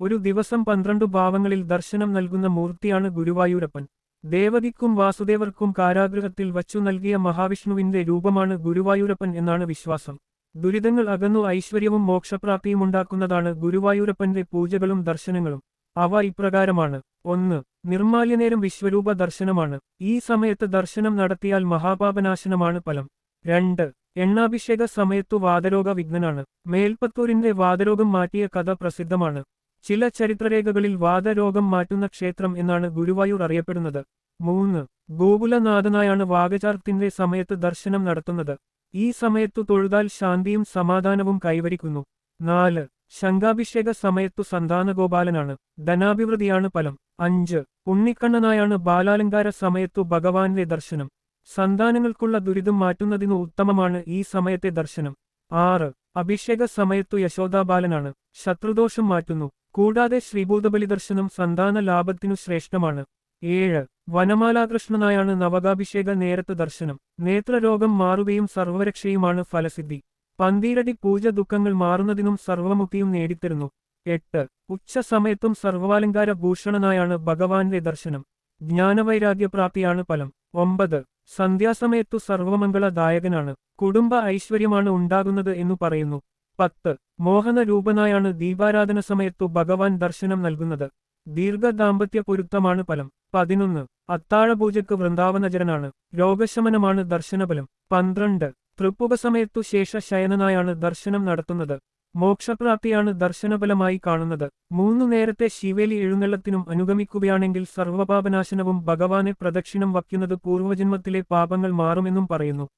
ഒരു ദിവസം പന്ത്രണ്ടു ഭാവങ്ങളിൽ ദർശനം നൽകുന്ന മൂർത്തിയാണ് ഗുരുവായൂരപ്പൻ. ദേവതിക്കും വാസുദേവർക്കും കാരാഗ്രഹത്തിൽ വച്ചു നൽകിയ മഹാവിഷ്ണുവിന്റെ രൂപമാണ് ഗുരുവായൂരപ്പൻ എന്നാണ് വിശ്വാസം. ദുരിതങ്ങൾ അകന്നു ഐശ്വര്യവും മോക്ഷപ്രാപ്തിയും ഉണ്ടാക്കുന്നതാണ് ഗുരുവായൂരപ്പന്റെ പൂജകളും ദർശനങ്ങളും. അവ ഇപ്രകാരമാണ്. ഒന്ന് നിർമാല്യനേരം വിശ്വരൂപ ദർശനമാണ്. ഈ സമയത്ത് ദർശനം നടത്തിയാൽ മഹാപാപനാശനമാണ് ഫലം. രണ്ട് എണ്ണാഭിഷേക സമയത്തു വാതരോഗ വിഘ്നനാണ് മേൽപ്പത്തൂരിന്റെ വാതരോഗം മാറ്റിയ കഥ പ്രസിദ്ധമാണ്. ചില ചരിത്രരേഖകളിൽ വാദരോഗം മാറ്റുന്ന ക്ഷേത്രം എന്നാണ് ഗുരുവായൂർ അറിയപ്പെടുന്നത്. മൂന്ന്. ഗോകുലനാഥനായാണ് വാഗചാർത്തിന്റെ സമയത്ത് ദർശനം നടത്തുന്നത്. ഈ സമയത്തു തൊഴുതാൽ ശാന്തിയും സമാധാനവും കൈവരിക്കുന്നു. നാല്. ശംഖാഭിഷേക സമയത്തു സന്താനഗോപാലനാണ്. ധനാഭിവൃദ്ധിയാണ് ഫലം. അഞ്ച്. ഉണ്ണിക്കണ്ണനായാണ് ബാലാലങ്കാര സമയത്തു ഭഗവാന്റെ ദർശനം. സന്താനങ്ങൾക്കുള്ള ദുരിതം മാറ്റുന്നതിനു ഉത്തമമാണ് ഈ സമയത്തെ ദർശനം. ആറ്. അഭിഷേക സമയത്തു യശോദാബാലനാണ് ശത്രുദോഷം മാറ്റുന്നു. കൂടാതെ ശ്രീഭൂതബലി ദർശനം സന്താന ലാഭത്തിനു ശ്രേഷ്ഠമാണ്. ഏഴ്. വനമാലാകൃഷ്ണനായാണ് നവകാഭിഷേക നേരത്തെ ദർശനം. നേത്രരോഗം മാറുകയും സർവരക്ഷയുമാണ് ഫലസിദ്ധി. പന്തീരടി പൂജ ദുഃഖങ്ങൾ മാറുന്നതിനും സർവമുക്തിയും നേടിത്തരുന്നു. എട്ട്. ഉച്ച സമയത്തും സർവാലങ്കാര ഭൂഷണനായാണ് ഭഗവാന്റെ ദർശനം. ജ്ഞാനവൈരാഗ്യപ്രാപ്തിയാണ് ഫലം. ഒമ്പത്. സന്ധ്യാസമയത്തു സർവമംഗളദായകനാണ് കുടുംബ ഐശ്വര്യമാണ് ഉണ്ടാകുന്നത് എന്നു പറയുന്നു. പത്ത്. മോഹനരൂപനായാണ് ദീപാരാധന സമയത്തു ഭഗവാൻ ദർശനം നൽകുന്നത്. ദീർഘദാമ്പത്യ പൊരുത്തമാണ് ഫലം. പതിനൊന്ന്. അത്താഴപൂജയ്ക്ക് വൃന്ദാവനചരനാണ് രോഗശമനമാണ് ദർശനഫലം. പന്ത്രണ്ട്. തൃപ്പുക സമയത്തു ശേഷ ശയനനായാണ് ദർശനം നടത്തുന്നത്. മോക്ഷപ്രാപ്തിയാണ് ദർശനഫലമായി കാണുന്നത്. മൂന്നു നേരത്തെ ശിവേലി എഴുന്നള്ളത്തിനും അനുഗമിക്കുകയാണെങ്കിൽ സർവപാപനാശനവും ഭഗവാനെ പ്രദക്ഷിണം വയ്ക്കുന്നത് പൂർവജന്മത്തിലെ പാപങ്ങൾ മാറുമെന്നും പറയുന്നു.